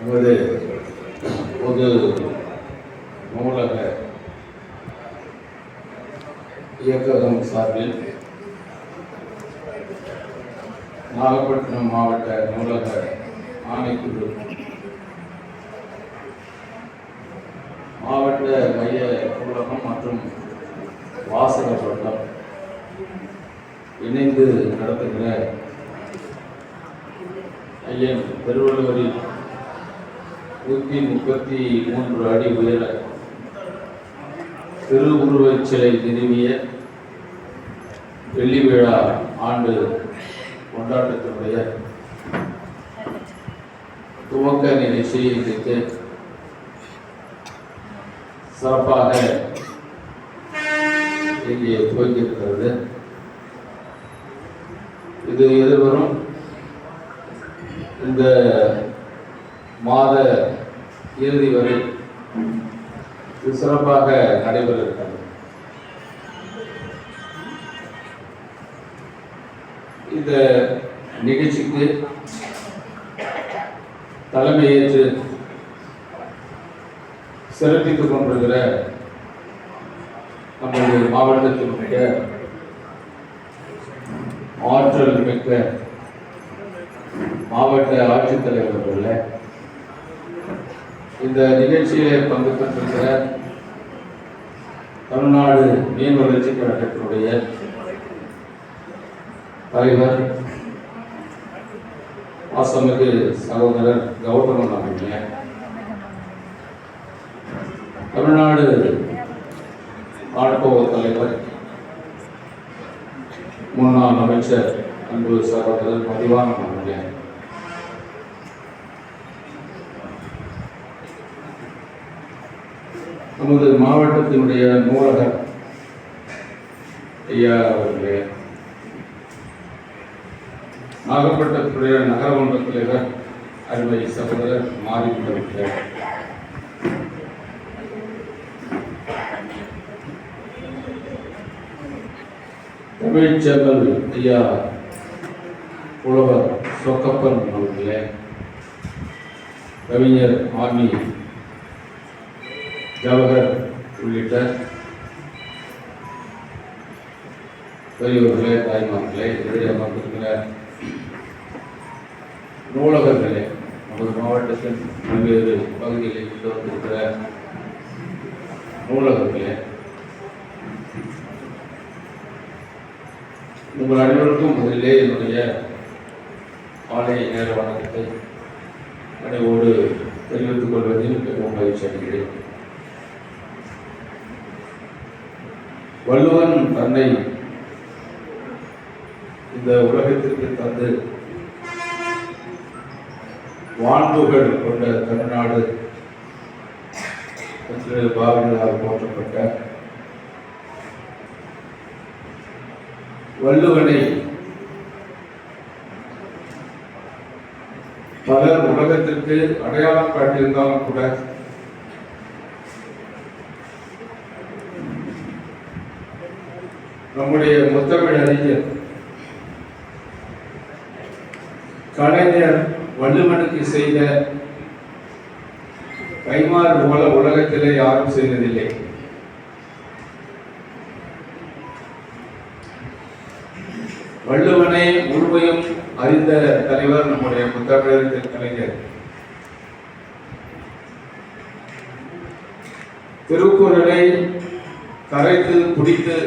நமது பொது நூலக இயக்ககம் சார்பில் நாகப்பட்டினம் மாவட்ட நூலக ஆணைக்குழு மாவட்ட மைய நூலகம் மற்றும் வாசக வட்டம் இணைந்து நடத்துகிற ஐயன் திருவள்ளுவரின் நூற்றி முப்பத்தி மூன்று அடி உயர திருவுருவச் சிலை நிறுவிய வெள்ளி விழா ஆண்டு கொண்டாட்டத்தினுடைய துவக்க நிகழ்ச்சியை இன்றைக்கு சிறப்பாக இங்கே துவங்கியிருக்கிறது. இது எதிர்வரும் இந்த மாத இறுதி வரை இது சிறப்பாக நடைபெற இருக்கிறது இந்த நிகழ்ச்சிக்கு தலைமையேற்று சிறப்பித்துக் கொண்டிருக்கிற நம்முடைய மாவட்டத்தினுடைய ஆற்றல் மிக்க மாவட்ட ஆட்சித்தலைவர் அவர்களே இந்த நிகழ்ச்சியிலே பங்கு பெற்றிருக்கிற தமிழ்நாடு மீன் வளர்ச்சி கழகத்தினுடைய தலைவர் வாசமிகு சகோதரர் கௌதமன் அவர்களே தமிழ்நாடு ஆட்கோவ தலைவர் முன்னாள் அமைச்சர் அன்பு சகோதரர் மதிவானம் அவர்களே நமது மாவட்டத்தினுடைய நூலகர் ஐயா அவர்களே. நாகப்பட்டினத்துடைய நகரமன்ற தலைவர் அருமை சகோதரர் மாறி அவர்களே ஐயா புலவர் சொக்கப்பன் அவர்களே. கவிஞர் ஆர்மி ஜவஹர் உள்ளிட்ட பெரியோர்களே தாய்மார்களே இடையே அமர்ந்திருக்கிற நூலகர்களே நமது மாவட்டத்தின் பல்வேறு பகுதிகளில் இருந்து வந்திருக்கிற நூலகர்களே உங்கள் அனைவருக்கும் முதலிலே என்னுடைய காலை நேர வணக்கத்தை அனைவோடு தெரிவித்துக் கொள்வதில் மிகவும் மகிழ்ச்சி அடைகிறேன். வள்ளுவன் தன்னை இந்த உலகத்திற்கு தந்து வான்புகள் கொண்ட தமிழ்நாடு என்று பாரதியார் போற்றப்பட்ட வள்ளுவனை பலர் உலகத்திற்கு அடையாளம் காட்டியிருந்தாலும் கூட நம்முடைய முத்தமிழ் அறிஞர் கலைஞர் வள்ளுவனுக்கு செய்த கைமாறு போல உலகத்திலே யாரும் செய்ததில்லை. வள்ளுவனை முழுமையும் அறிந்த தலைவர் நம்முடைய முத்தமிழறிஞர் கலைஞர். திருக்குறளை கரைத்து குடித்து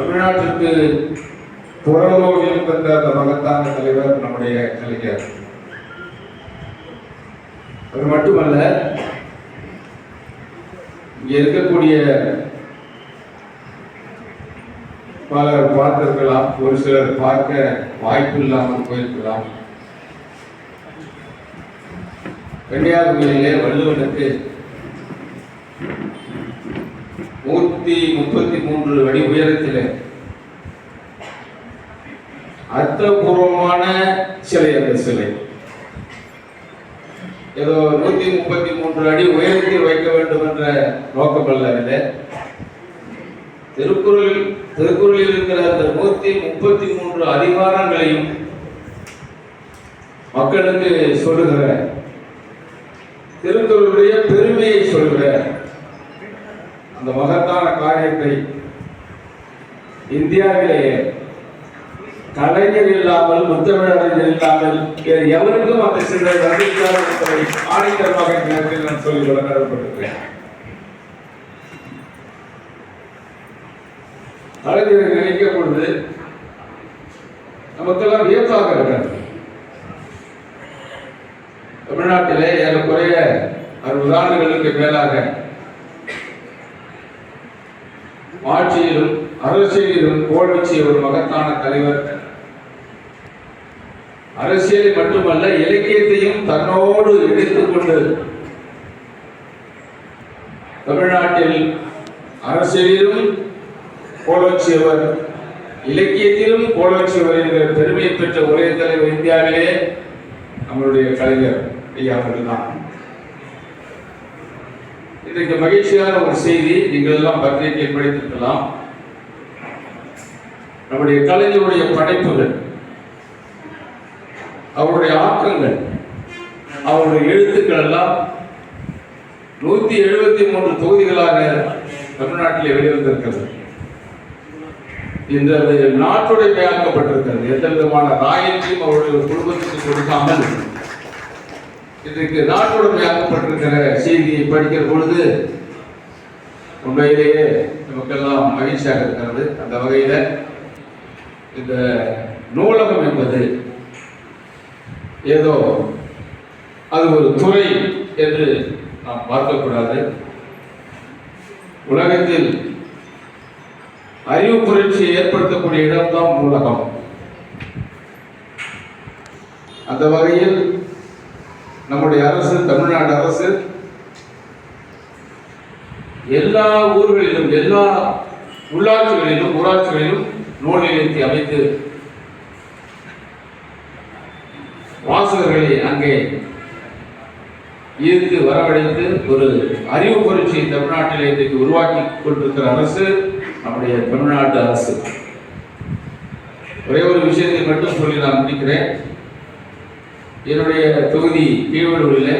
தமிழ்நாட்டிற்கு புறலோகியம் தந்த அந்த மகத்தான தலைவர் நம்முடைய கலைஞர். அது மட்டுமல்ல இங்க இருக்கக்கூடிய பலர் பார்த்திருக்கலாம் ஒரு சிலர் பார்க்க வாய்ப்பு இல்லாமல் போயிருக்கலாம். கன்னியாகுமரியிலே வள்ளுவனுக்கு நூத்தி முப்பத்தி மூன்று அடி உயரத்தில். அர்த்தபூர்வமான சிலை அந்த சிலை. ஏதோ நூத்தி முப்பத்தி மூன்று அடி உயரத்தில் வைக்க வேண்டும் என்ற நோக்கம் அல்ல திருக்குறள் திருக்குறளில் இருக்கிற அந்த நூத்தி முப்பத்தி மூன்று அதிகாரங்களையும் மக்களுக்கு சொல்லுகிற திருக்குறளுடைய பெருமையை சொல்கிற அந்த மகத்தான காரியத்தை இந்தியாவிலேயே கலைஞர் இல்லாமல் முத்தமிழர் இல்லாமல் வேறு எவருக்கும் அந்த சிலரை வந்திருக்கார் என்பதை ஆணித்தரமாக நேரத்தில் நான் சொல்லி கொள்ள கடமைப்பட்டிருக்கிறேன். கலைஞரை நினைக்கும் பொழுது நமக்கெல்லாம் வியப்பாக இருக்கிறது. தமிழ்நாட்டிலே ஏறக்குறைய அறுபது ஆண்டுகளுக்கு மேலாக ஆட்சியிலும் அரசியலிலும் கோல் ஒரு மகத்தான தலைவர். அரசியலை மட்டுமல்ல இலக்கியத்தையும் தன்னோடு இணைத்துக்கொண்டு தமிழ்நாட்டில் அரசியலிலும் கோலோச்சியவர் இலக்கியத்திலும் கோலோச்சியவர் என்கிற பெருமையை பெற்ற ஒரே தலைவர் இந்தியாவிலே நம்மளுடைய கலைஞர் ஐயா அவர்கள்தான் இன்றைக்கு மகிழ்ச்சியான ஒரு செய்தி நீங்கள் எல்லாம் பத்திரிகையில் படித்திருக்கலாம். நம்முடைய கலைஞருடைய படைப்புகள் அவருடைய ஆக்கங்கள் அவருடைய எழுத்துக்கள் எல்லாம் நூத்தி எழுபத்தி மூன்று தொகுதிகளாக தமிழ்நாட்டிலே வெளிவந்திருக்கிறது. இந்த நாட்டுடைய ஆக்கப்பட்டிருக்கிறது எந்த விதமான ராயத்தையும் அவருடைய குடும்பத்துக்கு கொடுக்காமல் இன்றைக்கு நாட்டுடைமையாக்கப்பட்டிருக்கிற செய்தியை படிக்கிற பொழுது உண்மையிலேயே நமக்கெல்லாம் மகிழ்ச்சியாக இருக்கிறது. அந்த வகையில் இந்த நூலகம் என்பது ஏதோ அது ஒரு துறை என்று நாம் பார்க்கக்கூடாது. உலகத்தில் அறிவு புரட்சியை ஏற்படுத்தக்கூடிய இடம்தான் நூலகம். அந்த வகையில் நம்முடைய அரசு தமிழ்நாடு அரசு எல்லா ஊர்களிலும் எல்லா உள்ளாட்சிகளிலும் ஊராட்சிகளிலும் நூல் நிலையத்தை அமைத்து வாசகர்களை அங்கே ஈர்த்து வரவழைத்து ஒரு அறிவு புரட்சியை தமிழ்நாட்டில் இன்றைக்கு உருவாக்கி கொண்டிருக்கிற அரசு நம்முடைய தமிழ்நாட்டு அரசு. ஒரே ஒரு விஷயத்தை மட்டும் சொல்லி நான் முடிக்கிறேன். என்னுடைய தொகுதி கீழ்வடூரில்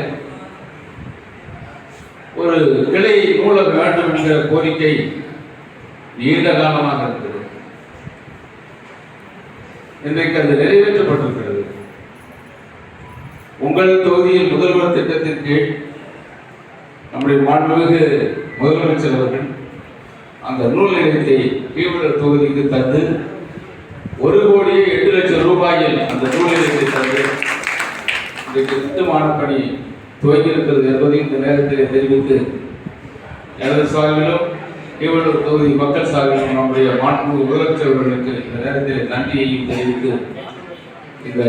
ஒரு கிளை நூலக வேண்டும் என்கிற கோரிக்கை நீண்ட காலமாக இருக்கிறது இன்றைக்கு அது நிறைவேற்றப்பட்டிருக்கிறது. உங்கள் தொகுதியில் முதல்வர் திட்டத்தின் கீழ் நம்முடைய மாண்புமிகு முதலமைச்சர் அவர்கள் அந்த நூல் நிலையத்தை கீழ்வடர் தொகுதிக்கு தந்து ஒரு கோடியே எட்டு லட்சம் ரூபாயில் அந்த நூல் நிலையத்தை தந்து பணி துவங்கியிருக்கிறது என்பதை இந்த நேரத்தில் தெரிவித்து எனது சார்பிலும் இவ்வளவு தொகுதி மக்கள் சார்பிலும் நம்முடைய மாண்புமிகு முதலமைச்சர்களுக்கு இந்த நேரத்தில் நன்றியையும் தெரிவித்து இந்த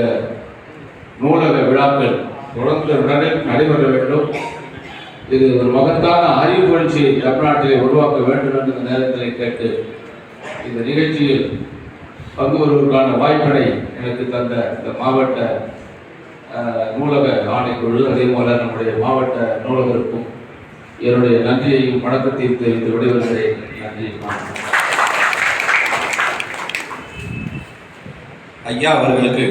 நூலக விழாக்கள் தொடர்ந்து நட- நடைபெற வேண்டும். இது ஒரு மகத்தான அறிவு புரட்சியை தமிழ்நாட்டிலே உருவாக்க வேண்டும் என்று இந்த நேரத்தில் கேட்டு இந்த நிகழ்ச்சியில் பங்கு வருவதற்கான வாய்ப்பினை எனக்கு தந்த இந்த மாவட்ட நூலக ஆணைக்குழு அதே போல நம்முடைய மாவட்ட நூலகருக்கும் என்னுடைய நன்றியையும் வணக்கத்தையும் தெரிவித்து விடைபெறுகிறேன். நன்றி ஐயா அவர்களுக்கு